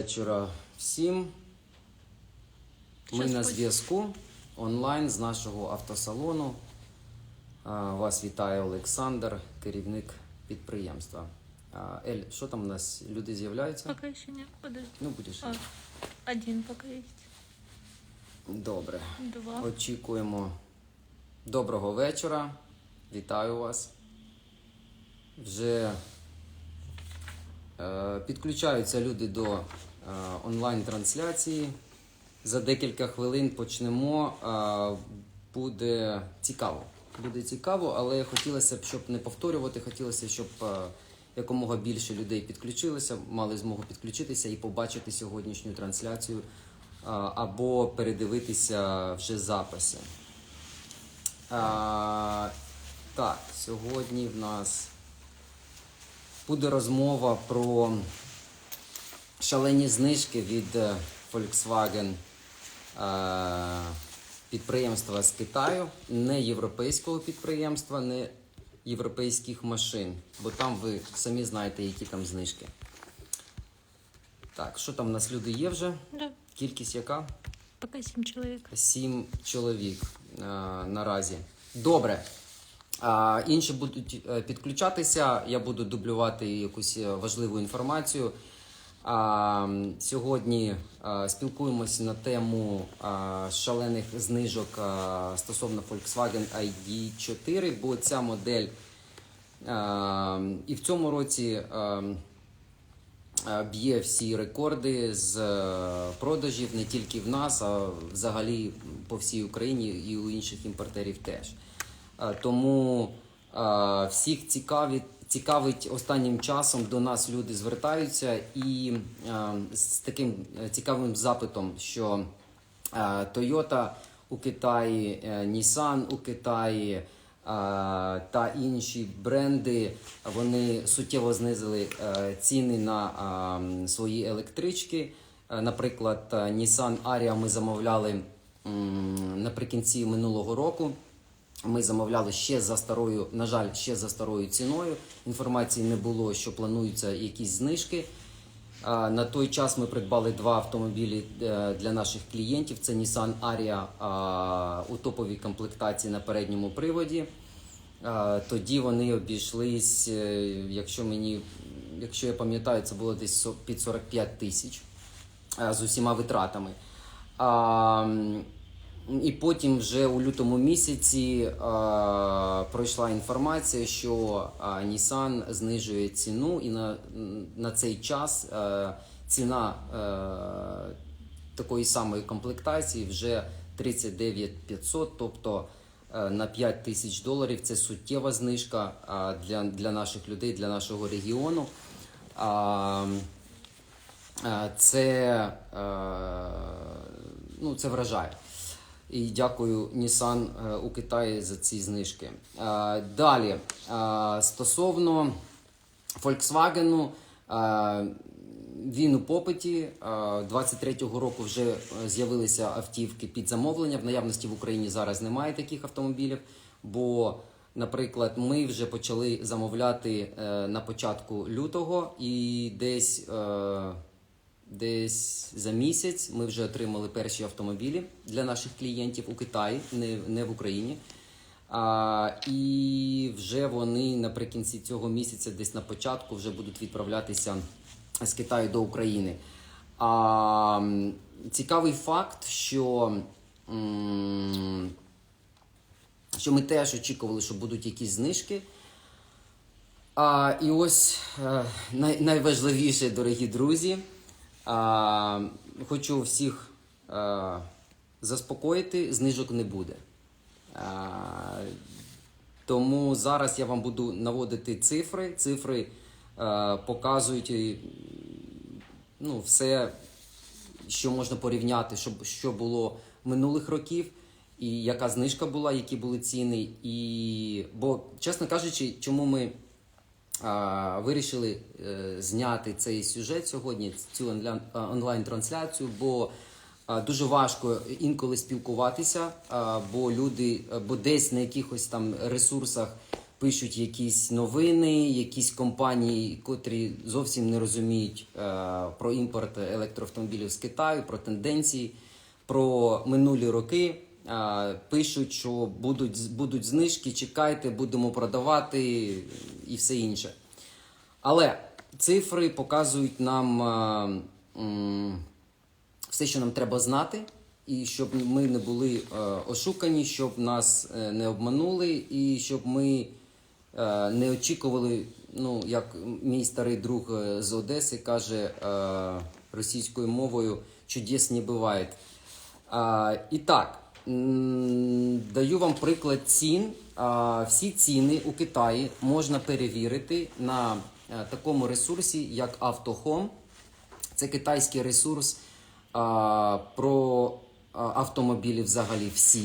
вечора всім. Ми на зв'язку онлайн з нашого автосалону. Вас вітає Олександр, керівник підприємства. Ель, що там у нас? Люди з'являються? Пока еще нет. Подожди. Ну, будеш. А, один пока есть. Добре. Два. Очікуємо доброго вечора. Вітаю вас. Вже е, підключаються люди до онлайн-трансляції. За декілька хвилин почнемо. Е, буде цікаво. Буде цікаво, але хотілося б, щоб не повторювати, хотілося, щоб е, якомога більше людей підключилося, мали змогу підключитися і побачити сьогоднішню трансляцію або передивитися вже записи. Так, сьогодні в нас буде розмова про шалені знижки від е, Volkswagen е, підприємства з Китаю, не європейського підприємства, не європейських машин, бо там ви самі знаєте, які там знижки. Так, що там у нас люди є вже? Да. Кількість яка? Пока семь человек. Сім чоловік е, наразі. Добре. А, інші будуть підключатися. Я буду дублювати якусь важливу інформацію. А, сьогодні е, спілкуємося на тему е, шалених знижок е, стосовно Volkswagen ID4, бо ця модель і в цьому році. б'є всі рекорди з продажів не тільки в нас, а взагалі по всій Україні і у інших імпортерів теж. Тому всіх цікавить, цікавить останнім часом до нас люди звертаються і е, з таким е, цікавим запитом, що е, Toyota у Китаї, Nissan у Китаї та інші бренди вони суттєво знизили ціни на свої електрички. Наприклад, Nissan Ariya ми замовляли наприкінці минулого року. Ми замовляли ще за старою, на жаль, ще за старою ціною. Інформації не було, що плануються якісь знижки. На той час ми придбали два автомобілі е, для наших клієнтів. Це Nissan Ariya а, у топовій комплектації на передньому приводі. Тоді вони обійшлись, е, якщо мені, якщо я пам'ятаю, це було десь під 45 тисяч е, з усіма витратами. А, і потім вже у лютому місяці а, пройшла інформація, що а, Nissan знижує ціну, і на, на цей час а, ціна а, такої самої комплектації вже 39 500, тобто а, на 5 тисяч доларів. Це суттєва знижка а, для, для наших людей, для нашого регіону. А, Е, Це, е, ну, це вражає. І дякую Nissan е, у Китаї за ці знижки. Е, Далі, е, стосовно Volkswagen, він у попиті. Е, 23-го року вже з'явилися автівки під замовлення. В наявності в Україні зараз немає таких автомобілів, бо Наприклад, ми вже почали замовляти на початку лютого, і десь, десь за місяць ми вже отримали перші автомобілі для наших клієнтів у Китаї, не, не в Україні. А, і вже вони наприкінці цього місяця, десь на початку, вже будуть відправлятися з Китаю до України. А, цікавий факт, що. що ми теж очікували, що будуть якісь знижки. А, і ось е, най, найважливіше, дорогі друзі. А, хочу всіх е, заспокоїти, знижок не буде. А, тому зараз я вам буду наводити цифри. Цифри е, показують е, ну, все, що можна порівняти, що, що було минулих років, і яка знижка була, які були ціни. І... Бо, чесно кажучи, чому ми а, вирішили е, зняти цей сюжет сьогодні, цю онля- онлайн-трансляцію, бо дуже важко інколи спілкуватися, бо люди, бо десь на якихось там ресурсах пишуть якісь новини, якісь компанії, котрі зовсім не розуміють е, про імпорт електроавтомобілів з Китаю, про тенденції, про минулі роки. Пишуть, що будуть, будуть знижки, чекайте, будемо продавати і все інше. Але цифри показують нам все, що нам треба знати, і щоб ми не були ошукані, щоб нас е, не обманули, і щоб ми е, не очікували, ну, як мій старий друг е, з Одеси каже російською мовою, чудес не буває. І так, даю вам приклад цін. Всі ціни у Китаї можна перевірити на е, такому ресурсі, як Автохом. Це китайський ресурс про автомобілі взагалі всі.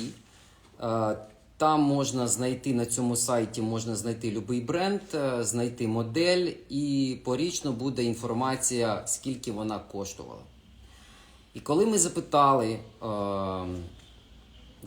Там можна знайти на цьому сайті можна знайти будь-який бренд, е, знайти модель, і порічно буде інформація, скільки вона коштувала. І коли ми запитали е,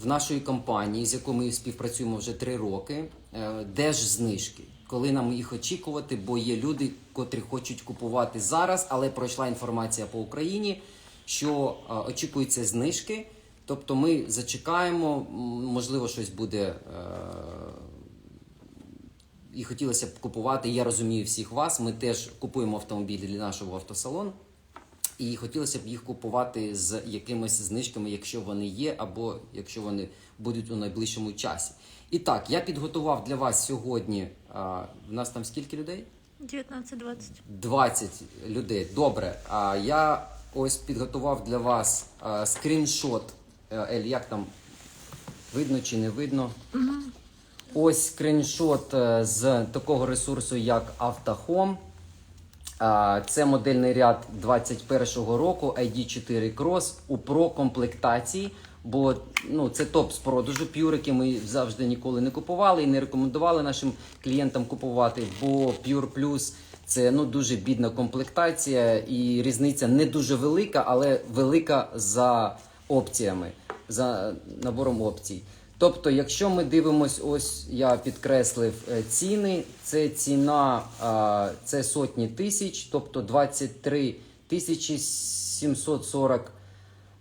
в нашої компанії, з якою ми співпрацюємо вже три роки, е, де ж знижки, коли нам їх очікувати, бо є люди, котрі хочуть купувати зараз, але пройшла інформація по Україні, що е, очікуються знижки. Тобто ми зачекаємо, можливо, щось буде. Е, і хотілося б купувати. Я розумію всіх вас. Ми теж купуємо автомобілі для нашого автосалону. І хотілося б їх купувати з якимись знижками, якщо вони є, або якщо вони будуть у найближчому часі. І так, я підготував для вас сьогодні. А, в нас там скільки людей? 19-20. 20 людей. Добре. А я ось підготував для вас а, скріншот. Е, Ель, як там видно чи не видно? Ось скріншот е, з такого ресурсу, як Автохом. Це модельний ряд 21-го року ID4 Cross у Pro комплектації. Бо ну, це топ з продажу п'юрики. Ми завжди ніколи не купували і не рекомендували нашим клієнтам купувати. Бо Pure Plus це ну, дуже бідна комплектація, і різниця не дуже велика, але велика за опціями, за набором опцій. Тобто, якщо ми дивимось, ось я підкреслив е, ціни, це ціна, це сотні тисяч, тобто 23 тисячі 740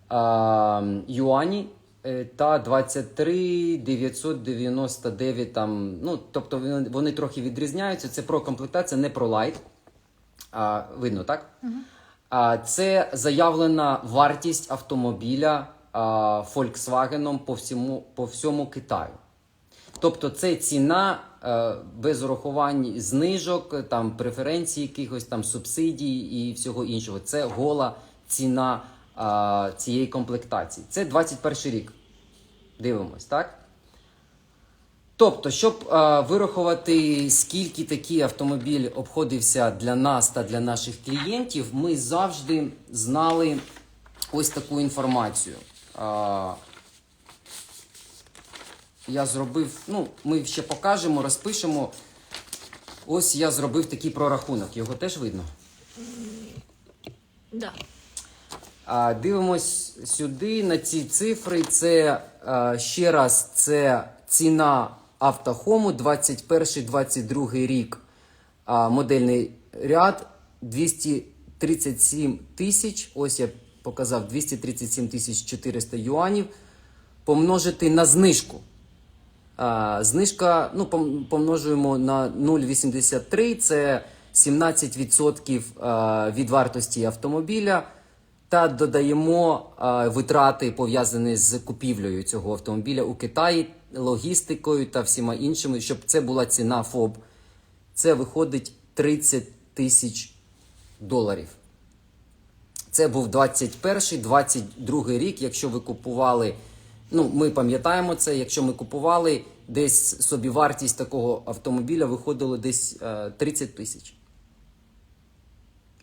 а, юані е, та 23 999 там, ну, тобто вони, вони трохи відрізняються. Це про комплектація, не про лайт. А, видно, так? А, це заявлена вартість автомобіля Volkswagen по всьому, по всьому Китаю. Тобто це ціна е, без урахувань знижок, там преференцій, якихось там субсидій і всього іншого. Це гола ціна е, цієї комплектації. Це 21 рік. Дивимось, так? Тобто, щоб е, вирахувати, скільки такий автомобіль обходився для нас та для наших клієнтів, ми завжди знали ось таку інформацію. Е, я зробив, ну, ми ще покажемо, розпишемо. Ось я зробив такий прорахунок. Його теж видно. Да. А, дивимось сюди на ці цифри. Це а, ще раз це ціна автохому 21-22 рік. А, модельний ряд 237 тисяч. Ось я показав 237 тисяч 400 юанів. Помножити на знижку. А, знижка ну, помножуємо на 0,83, це 17% від вартості автомобіля. Та додаємо а, витрати, пов'язані з купівлею цього автомобіля у Китаї, логістикою та всіма іншими, щоб це була ціна ФОБ. Це виходить 30 тисяч доларів. Це був 21-22 рік. Якщо ви купували, ну ми пам'ятаємо це, якщо ми купували, десь собі вартість такого автомобіля виходила десь е, 30 тисяч.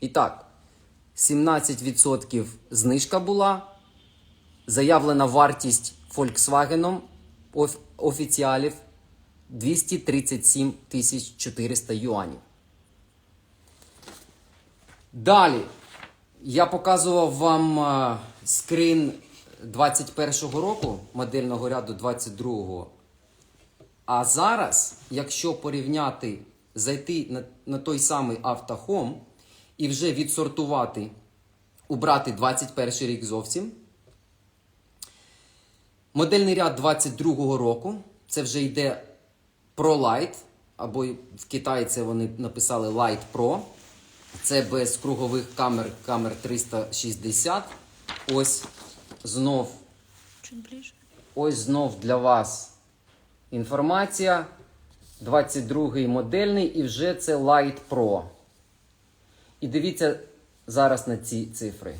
І так, 17% знижка була. Заявлена вартість Volkswagen оф- офіціалів 237 тисяч 400 юанів. Далі я показував вам е, скрин 21-го року модельного ряду 22-го А зараз, якщо порівняти, зайти на, на той самий автохом і вже відсортувати, убрати 21 рік зовсім. Модельний ряд 22-го року. Це вже йде Pro Light, або в Китаї це вони написали Light Pro. Це без кругових камер, камер 360. Ось знов Ось знов для вас інформація. 22-й модельний і вже це Light Pro. І дивіться зараз на ці цифри.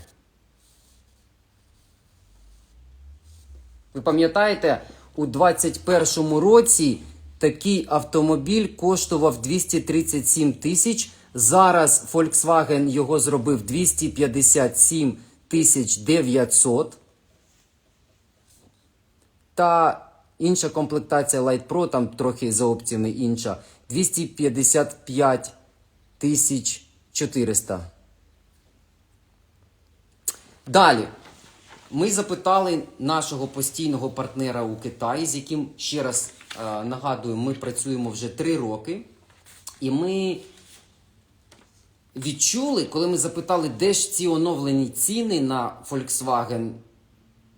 Ви пам'ятаєте, у 21-му році такий автомобіль коштував 237 тисяч. Зараз Volkswagen його зробив 257 тисяч 900. Та інша комплектація Light Pro, там трохи за опціями інша. 255 тисяч 400. Далі. Ми запитали нашого постійного партнера у Китаї, з яким ще раз е, нагадую, ми працюємо вже 3 роки. І ми відчули, коли ми запитали, де ж ці оновлені ціни на Volkswagen,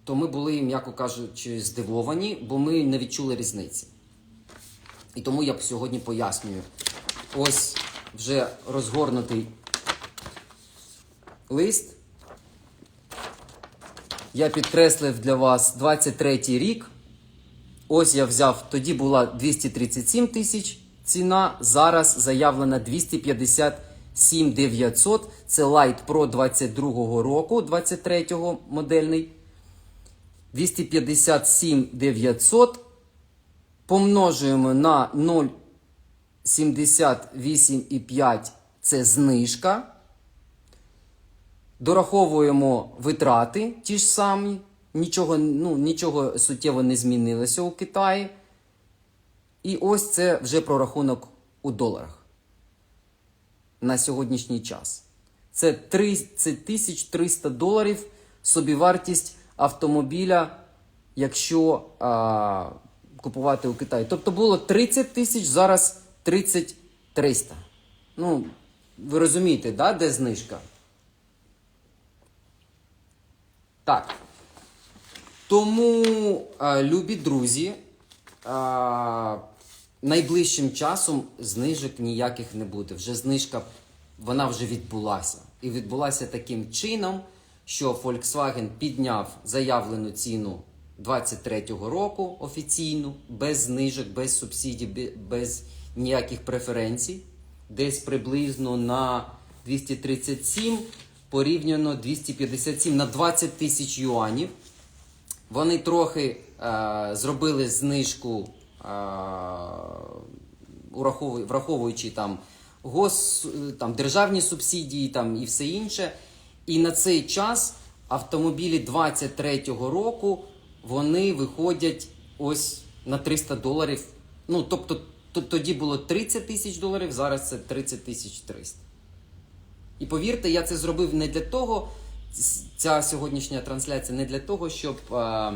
то ми були, м'яко кажучи, здивовані, бо ми не відчули різниці. І тому я сьогодні пояснюю. Ось вже розгорнутий лист. Я підкреслив для вас 23 рік. Ось я взяв, тоді була 237 тисяч ціна, зараз заявлена 257 900. Це Light Pro 22 року, 23 модельний. 257 900 помножуємо на 0,78,5 це знижка. Дораховуємо витрати ті ж самі. Нічого, ну, нічого суттєво не змінилося у Китаї. І ось це вже прорахунок у доларах на сьогоднішній час. Це 30 тисяч 300 доларів собівартість автомобіля, якщо а, купувати у Китаї. Тобто було 30 тисяч, зараз 30 300. Ну, ви розумієте, да, де знижка? Так. Тому, а, любі друзі, а, найближчим часом знижок ніяких не буде. Вже знижка, вона вже відбулася. І відбулася таким чином, що Volkswagen підняв заявлену ціну 23-го року офіційну, без знижок, без субсидій, без ніяких преференцій. Десь приблизно на 237 порівняно 257 на 20 тисяч юанів. Вони трохи е, зробили знижку, враховуючи там, гос, там державні субсидії там, і все інше. І на цей час автомобілі 23-го року вони виходять ось на 300 доларів. Ну, тобто тоді було 30 тисяч доларів, зараз це 30 тисяч 300. І повірте, я це зробив не для того, ця сьогоднішня трансляція не для того, щоб е,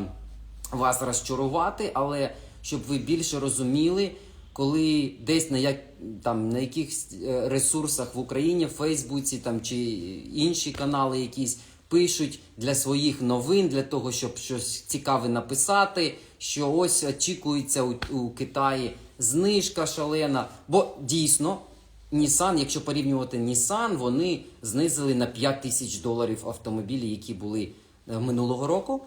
вас розчарувати, але щоб ви більше розуміли, коли десь на, як, там, на якихось е, ресурсах в Україні, в Фейсбуці там, чи інші канали якісь пишуть для своїх новин, для того, щоб щось цікаве написати, що ось очікується у, у Китаї знижка шалена. Бо дійсно Nissan, якщо порівнювати Nissan, вони знизили на 5 тисяч доларів автомобілі, які були е, минулого року.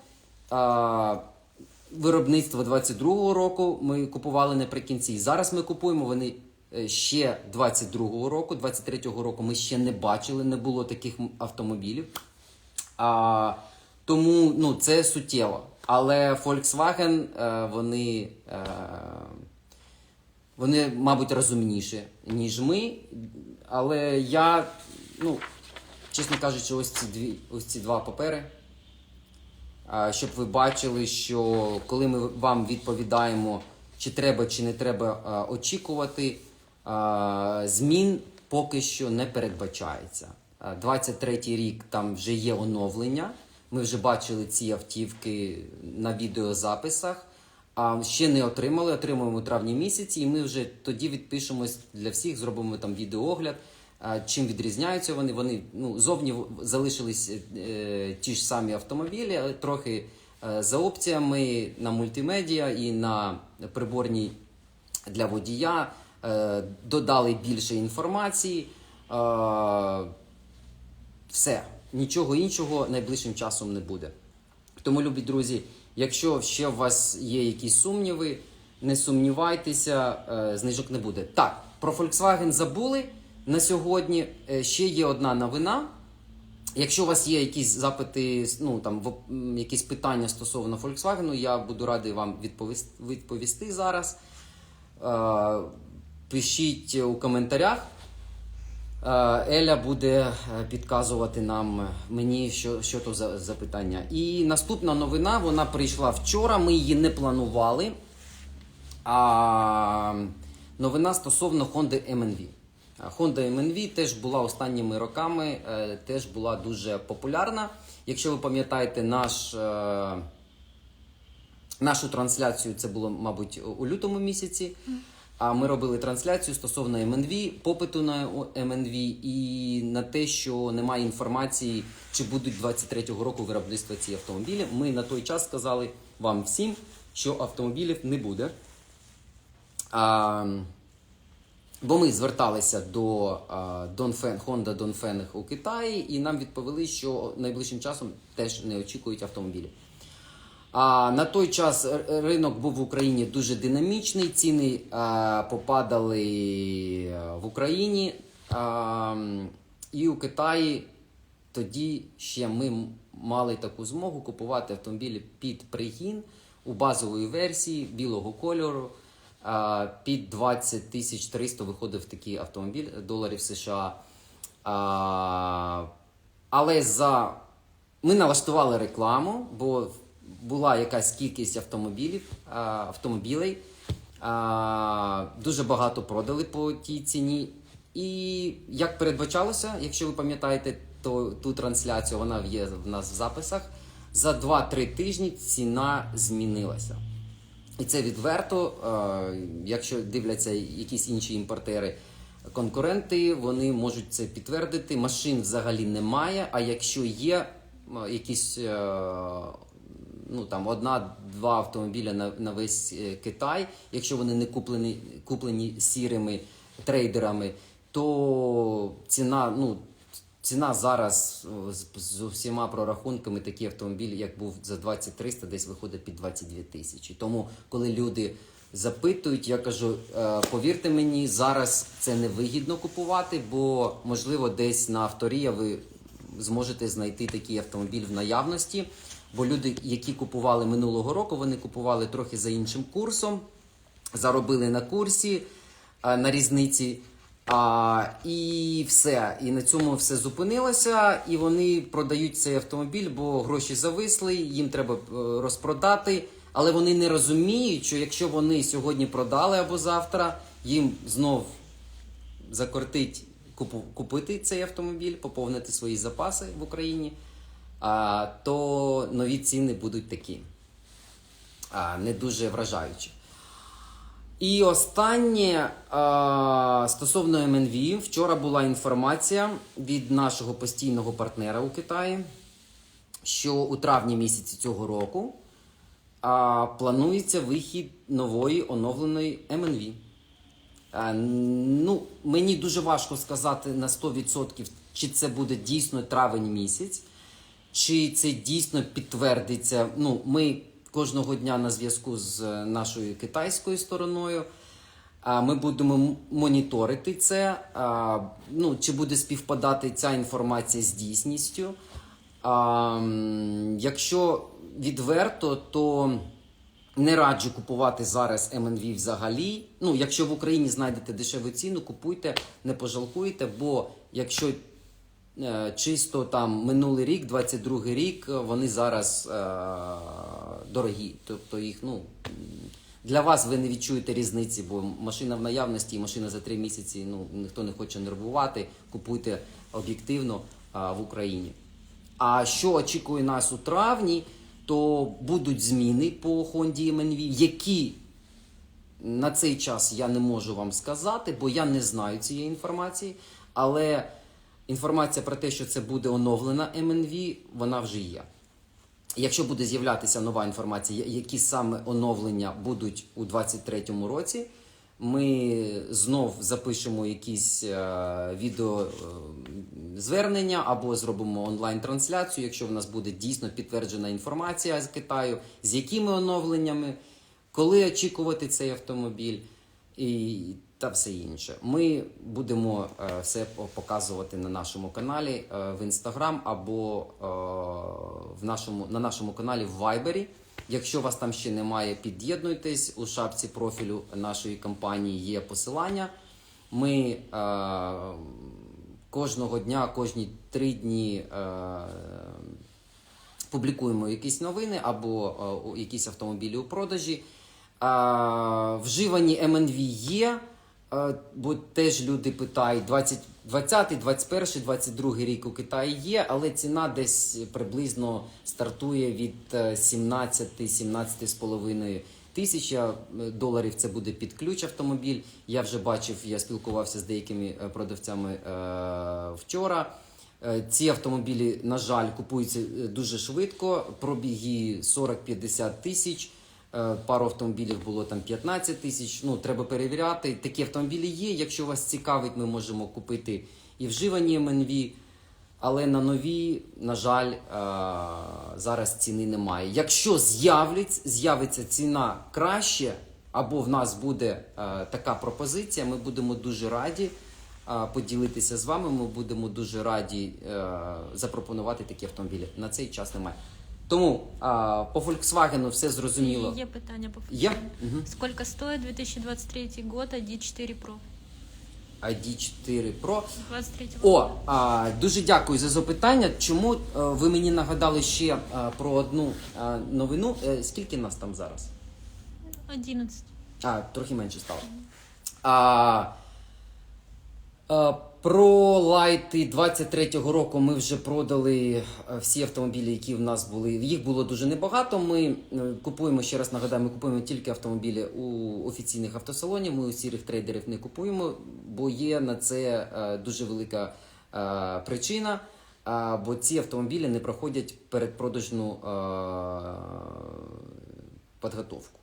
Виробництво 22-го року ми купували наприкінці. Зараз ми купуємо вони е, ще 22-го року. 23-го року ми ще не бачили, не було таких автомобілів. А, тому ну, це суттєво. Але Volkswagen е, вони. Е, вони, мабуть, розумніші, ніж ми. Але я, ну, чесно кажучи, ось ці дві, ось ці два папери. Щоб ви бачили, що коли ми вам відповідаємо, чи треба, чи не треба очікувати, змін поки що не передбачається. А, 23-й рік там вже є оновлення. Ми вже бачили ці автівки на відеозаписах. А ще не отримали, отримуємо у травні місяці, і ми вже тоді відпишемось для всіх, зробимо там відеоогляд. Чим відрізняються вони? Вони ну, зовні залишились е, ті ж самі автомобілі, але трохи е, за опціями на мультимедіа і на приборній для водія. Е, додали більше інформації. Е, все, нічого іншого найближчим часом не буде. Тому, любі друзі, якщо ще у вас є якісь сумніви, не сумнівайтеся, е, знижок не буде. Так, про Volkswagen забули на сьогодні. Е, Ще є одна новина. Якщо у вас є якісь запити, ну там якісь питання стосовно Volkswagen, я буду радий вам відповісти, відповісти зараз. Е, Пишіть у коментарях. Е, Еля буде підказувати нам мені, що, що то за запитання. І наступна новина вона прийшла вчора. Ми її не планували. А, новина стосовно Honda MNV. Honda MNV теж була останніми роками, е, теж була дуже популярна. Якщо ви пам'ятаєте наш. е, Нашу трансляцію це було, мабуть, у лютому місяці. А ми робили трансляцію стосовно МНВ, попиту на МНВ і на те, що немає інформації, чи будуть 23-го року виробництва ці автомобілі. Ми на той час сказали вам всім, що автомобілів не буде. А, Бо ми зверталися до Dongfeng, Honda Dongfeng у Китаї, і нам відповіли, що найближчим часом теж не очікують автомобілі. А на той час ринок був в Україні дуже динамічний, ціни а, попадали в Україні. А, і у Китаї тоді ще ми мали таку змогу купувати автомобілі під пригін у базової версії білого кольору. Під 20 тисяч 300 виходив такий автомобіль доларів США. Але за ми налаштували рекламу, бо була якась кількість автомобілів, автомобілей. Дуже багато продали по тій ціні. І як передбачалося, якщо ви пам'ятаєте то, ту трансляцію, вона є в нас в записах. За 2-3 тижні ціна змінилася. І це відверто, е, якщо дивляться якісь інші імпортери, конкуренти, вони можуть це підтвердити. Машин взагалі немає. А якщо є якісь е, ну там одна-два автомобіля на, на весь е, Китай, якщо вони не куплені, куплені сірими трейдерами, то ціна, ну. Ціна зараз з, усіма прорахунками такий автомобіль, як був за 2300, десь виходить під 22 тисячі. Тому, коли люди запитують, я кажу, е, повірте мені, зараз це невигідно купувати, бо можливо десь на авторія ви зможете знайти такий автомобіль в наявності. Бо люди, які купували минулого року, вони купували трохи за іншим курсом, заробили на курсі, е, на різниці. А, і все. І на цьому все зупинилося. І вони продають цей автомобіль, бо гроші зависли, їм треба е, розпродати. Але вони не розуміють, що якщо вони сьогодні продали або завтра, їм знов закортить купити цей автомобіль, поповнити свої запаси в Україні, а, то нові ціни будуть такі. А, не дуже вражаючі. І останнє стосовно МНВ. Вчора була інформація від нашого постійного партнера у Китаї, що у травні місяці цього року планується вихід нової оновленої МНВ. Ну, мені дуже важко сказати на 100%, чи це буде дійсно травень місяць, чи це дійсно підтвердиться. Ну, ми кожного дня на зв'язку з е, нашою китайською стороною. Ми будемо моніторити це. Ну, чи буде співпадати ця інформація з дійсністю. Якщо відверто, то не раджу купувати зараз МНВ взагалі. Ну, якщо в Україні знайдете дешеву ціну, купуйте, не пожалкуєте, бо якщо чисто там минулий рік, 22 рік, е, вони зараз е, дорогі. Тобто їх, ну. Для вас ви не відчуєте різниці, бо машина в наявності і машина за три місяці. Ну ніхто не хоче нервувати. Купуйте об'єктивно в Україні. А що очікує нас у травні? то будуть зміни по Honda MNV, які на цей час я не можу вам сказати, бо я не знаю цієї інформації. Але інформація про те, що це буде оновлена MNV, вона вже є. Якщо буде з'являтися нова інформація, які саме оновлення будуть у 2023 році, ми знов запишемо якісь е, відео е, або зробимо онлайн-трансляцію, якщо в нас буде дійсно підтверджена інформація з Китаю, з якими оновленнями, коли очікувати цей автомобіль і та все інше. Ми будемо е, все показувати на нашому каналі е, в Інстаграм або е, в нашому, на нашому каналі в Вайбері. Якщо вас там ще немає, під'єднуйтесь у шапці профілю нашої компанії є посилання. Ми е, кожного дня, кожні три дні е, публікуємо якісь новини або е, якісь автомобілі у продажі. А, вживані МНВ є, е, бо теж люди питають 20, 20, 21, 22 рік у Китаї є, але ціна десь приблизно стартує від е, 17-17,5 тисяч е, доларів. Це буде під ключ автомобіль. Я вже бачив, я спілкувався з деякими е, продавцями е, вчора. Е, Ці автомобілі, на жаль, купуються е, дуже швидко. Пробіги 40-50 тисяч. Е, Пару автомобілів було там 15 тисяч. Ну, треба перевіряти. Такі автомобілі є. Якщо вас цікавить, ми можемо купити і вживані МНВ. Але на нові, на жаль, е, зараз ціни немає. Якщо з'явиться ціна краще, або в нас буде е, така пропозиція, ми будемо дуже раді поділитися з вами. Ми будемо дуже раді запропонувати такі автомобілі. На цей час немає. Тому е, по Volkswagen все зрозуміло. Є питання по Є? Volkswagen. Угу. Сколько стоит 2023 год ID4 Pro? ID4 Pro. 23 О, а, дуже дякую за запитання. Чому е, ви мені нагадали ще е, про одну е, новину? Е, скільки нас там зараз? 11. А, трохи менше стало. А, а, про лайти 23-го року ми вже продали е, всі автомобілі, які в нас були. Їх було дуже небагато. Ми е, купуємо, ще раз нагадаю, ми купуємо тільки автомобілі у офіційних автосалонів. Ми у сірих трейдерів не купуємо, бо є на це е, дуже велика причина. Бо ці автомобілі не проходять передпродажну підготовку.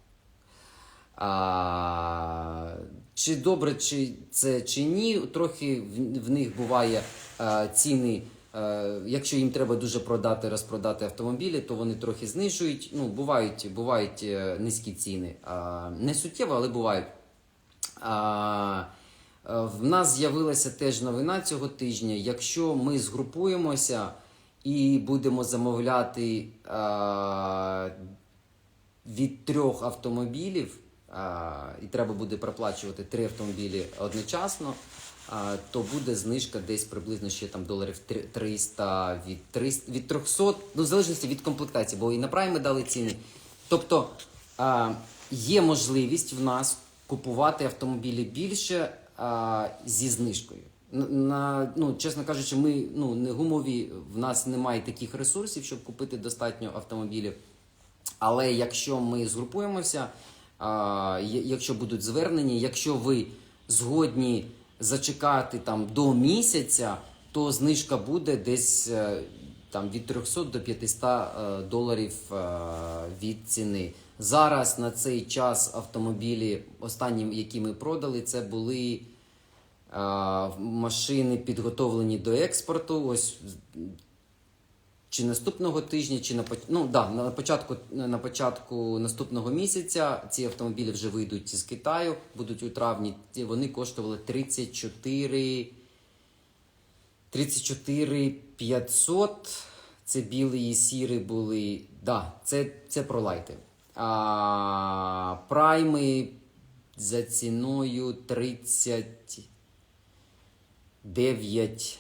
Чи добре чи це чи ні, трохи в, в них буває а, ціни. е, Якщо їм треба дуже продати, розпродати автомобілі, то вони трохи знижують. Ну, бувають, бувають е, низькі ціни. А, Не суттєво, але бувають. Е, в нас з'явилася теж новина цього тижня. Якщо ми згрупуємося і будемо замовляти а, від трьох автомобілів, і треба буде проплачувати три автомобілі одночасно, то буде знижка десь приблизно ще там доларів 300 від 300, від 300, ну в залежності від комплектації, бо і на прайм ми дали ціни. Тобто є можливість в нас купувати автомобілі більше зі знижкою. На, ну, чесно кажучи, ми ну, не гумові, в нас немає таких ресурсів, щоб купити достатньо автомобілів. Але якщо ми згрупуємося, якщо будуть звернення, якщо ви згодні зачекати там до місяця, то знижка буде десь е, там від 300 до 500 е, доларів е, від ціни. Зараз на цей час автомобілі, останні, які ми продали, це були машини підготовлені до експорту. Ось чи наступного тижня, чи на ну, да, на початку на початку наступного місяця ці автомобілі вже вийдуть з Китаю, будуть у травні. Вони коштували 34 34 500. Це білий і сірий були. Да, це, це про лайти. А, прайми за ціною 39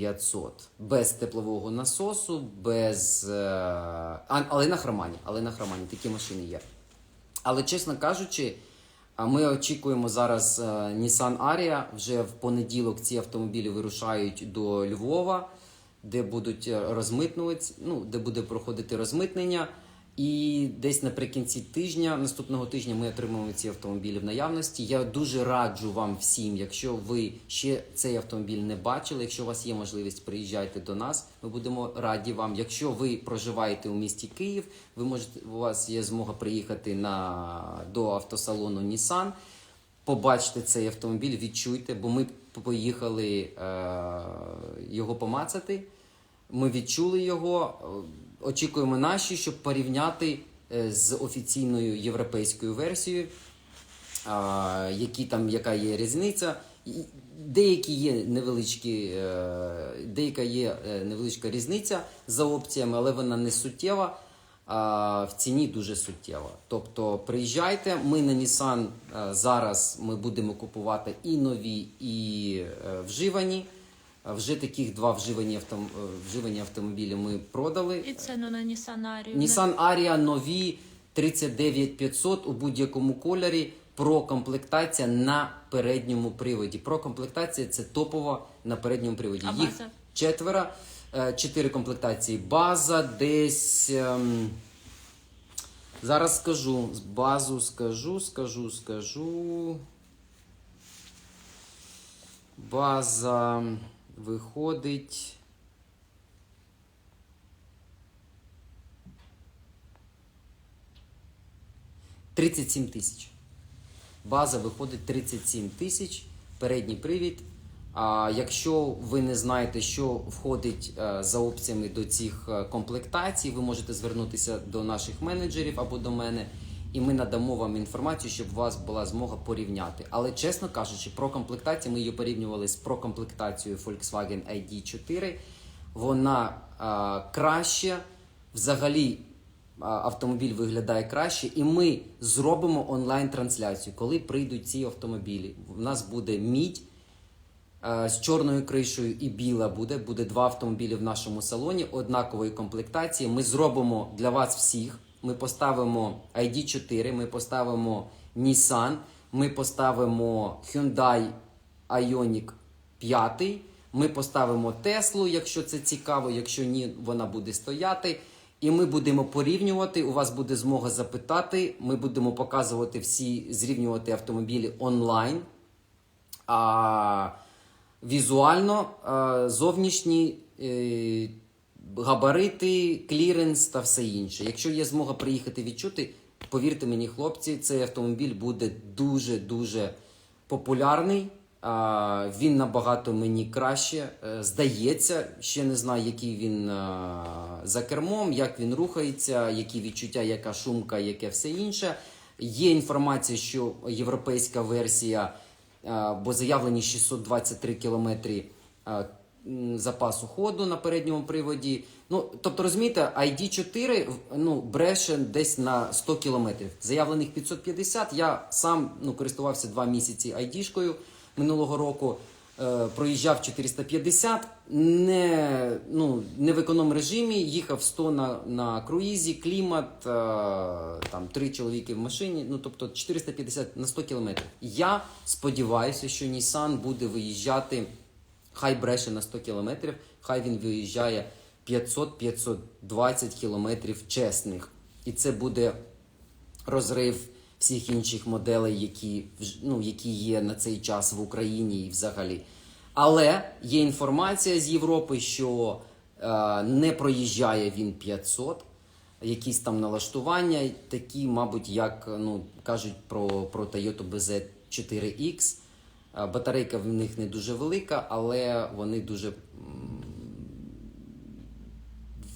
500. Без теплового насосу, без. е, А, але на хромані, але на хромані такі машини є. Але чесно кажучи, ми очікуємо зараз е, Nissan Aria. Вже в понеділок ці автомобілі вирушають до Львова, де будуть розмитнувати, ну, де буде проходити розмитнення. І десь наприкінці тижня, наступного тижня, ми отримаємо ці автомобілі в наявності. Я дуже раджу вам всім, якщо ви ще цей автомобіль не бачили, якщо у вас є можливість, приїжджайте до нас. Ми будемо раді вам. Якщо ви проживаєте у місті Київ, ви можете у вас є змога приїхати на до автосалону Nissan, побачите цей автомобіль, відчуйте, бо ми поїхали е, його помацати. Ми відчули його. Очікуємо наші, щоб порівняти е, з офіційною європейською версією, які там, яка є різниця. Деякі є невеличкі, е, деяка є е, невеличка різниця за опціями, але вона не суттєва. А в ціні дуже суттєва. Тобто приїжджайте, ми на Nissan зараз ми будемо купувати і нові, і вживані. Вже таких два вживані, автом... е, вживані автомобілі ми продали. І ціну на Nissan Ariya. Nissan Ariya нові 39500 у будь-якому кольорі. Про комплектація на передньому приводі. Про комплектація це топова на передньому приводі. А Їх база? четверо, е, чотири комплектації. База десь. ем, Зараз скажу. Базу скажу, скажу, скажу. База виходить. Тридцять сім тисяч. База виходить 37 тисяч, передній привід. А якщо ви не знаєте, що входить е, за опціями до цих е, комплектацій, ви можете звернутися до наших менеджерів або до мене, і ми надамо вам інформацію, щоб у вас була змога порівняти. Але чесно кажучи, про комплектацію ми її порівнювали з прокомплектацією Volkswagen ID4. Вона е, краще, взагалі а, автомобіль виглядає краще, і ми зробимо онлайн-трансляцію, коли прийдуть ці автомобілі. У нас буде мідь з чорною кришею і біла буде. Буде два автомобілі в нашому салоні однакової комплектації. Ми зробимо для вас всіх. Ми поставимо ID4, ми поставимо Nissan, ми поставимо Hyundai Ioniq 5. Ми поставимо Теслу, якщо це цікаво, якщо ні, вона буде стояти. І ми будемо порівнювати. У вас буде змога запитати. Ми будемо показувати всі, зрівнювати автомобілі онлайн. А візуально а, зовнішні е, габарити, кліренс та все інше. Якщо є змога приїхати відчути, повірте мені, хлопці, цей автомобіль буде дуже-дуже популярний. Він набагато мені краще е, здається. Ще не знаю, який він за кермом, як він рухається, які відчуття, яка шумка, яке все інше. Є інформація, що європейська версія, бо заявлені 623 кілометри запасу ходу на передньому приводі. Ну, тобто, розумієте, ID4 ну, бреше десь на 100 кілометрів. Заявлених 550. Я сам ну, користувався два місяці ID-шкою минулого року. Е, проїжджав 450, не, ну, не в економ режимі, їхав 100 на, на круїзі, клімат, е, там три чоловіки в машині, ну тобто 450 на 100 кілометрів. Я сподіваюся, що Nissan буде виїжджати, хай бреше на 100 кілометрів, хай він виїжджає 500-520 кілометрів чесних. І це буде розрив всіх інших моделей, які, ну, які є на цей час в Україні і взагалі. Але є інформація з Європи, що е, не проїжджає він 500, якісь там налаштування, такі, мабуть, як ну, кажуть про, про Toyota BZ4X. Е, Батарейка в них не дуже велика, але вони дуже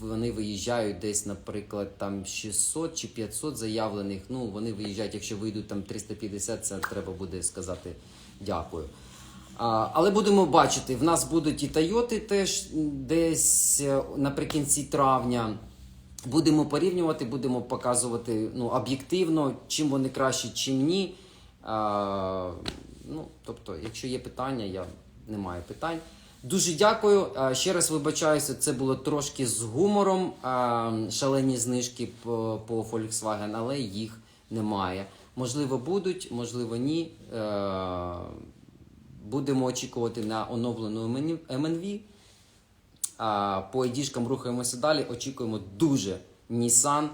вони виїжджають десь, наприклад, там 600 чи 500 заявлених. Ну, вони виїжджають, якщо вийдуть там 350, це треба буде сказати дякую. А, але будемо бачити, в нас будуть і Тойоти теж десь е, наприкінці травня. Будемо порівнювати, будемо показувати ну, об'єктивно, чим вони кращі, чим ні. А, ну, тобто, якщо є питання, я не маю питань. Дуже дякую. Ще раз вибачаюся, це було трошки з гумором. Шалені знижки по, Volkswagen, але їх немає. Можливо, будуть, можливо, ні. Е, Будемо очікувати на оновлену МНВ. По ID-шкам рухаємося далі. Очікуємо дуже Nissan.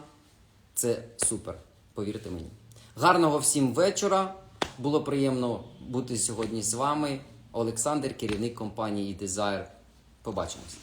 Це супер, повірте мені. Гарного всім вечора. Було приємно бути сьогодні з вами. Олександр, керівник компанії Desire. Побачимось.